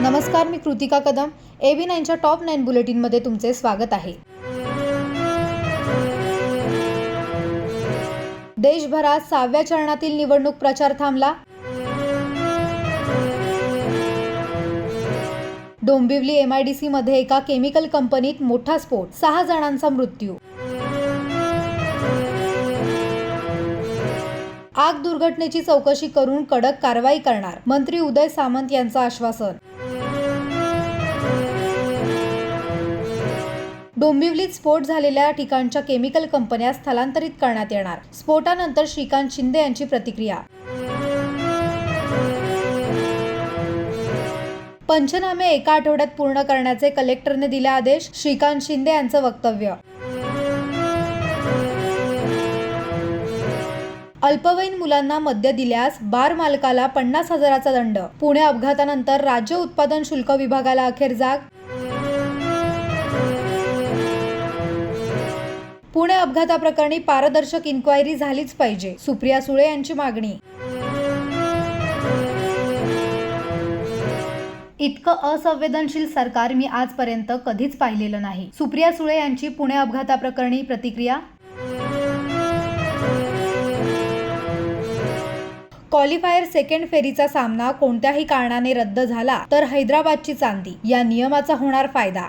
नमस्कार मी Kritika Kadam. A B नाईनच्या टॉप नाईन बुलेटिनमध्ये तुमचे स्वागत आहे. देशभरात सहाव्या चरणातील निवडणूक प्रचार थांबला. डोंबिवली एमआयडीसी मध्ये एका केमिकल कंपनीत मोठा स्फोट सहा जणांचा मृत्यू. आग दुर्घटनेची चौकशी करून कडक कारवाई करणार मंत्री उदय सामंत यांचं आश्वासन. डोंबिवलीत स्फोट झालेल्या ठिकाणच्या केमिकल कंपन्या स्थलांतरित करण्यात येणार. स्फोटानंतर श्रीकांत शिंदे यांची प्रतिक्रिया. पंचनामे एका आठवड्यात पूर्ण करण्याचे कलेक्टरने दिले आदेश श्रीकांत शिंदे यांचं वक्तव्य. अल्पवयीन मुलांना मद्य दिल्यास बार मालकाला पन्नास हजाराचा दंड. पुणे अपघातानंतर राज्य उत्पादन शुल्क विभागाला अखेर जाग. पुणे अपघाताप्रकरणी पारदर्शक इन्क्वायरी झालीच पाहिजे. सुप्रिया सुळे यांची मागणी. इतकं असंवेदनशील सरकार मी आजपर्यंत कधीच पाहिलेलं नाही. सुप्रिया सुळे यांची पुणे अपघाताप्रकरणी प्रतिक्रिया? क्वालिफायर सेकंड फेरीचा सामना कोणत्याही कारणाने रद्द झाला तर हैदराबादची चांदी. या नियमाचा होणार फायदा.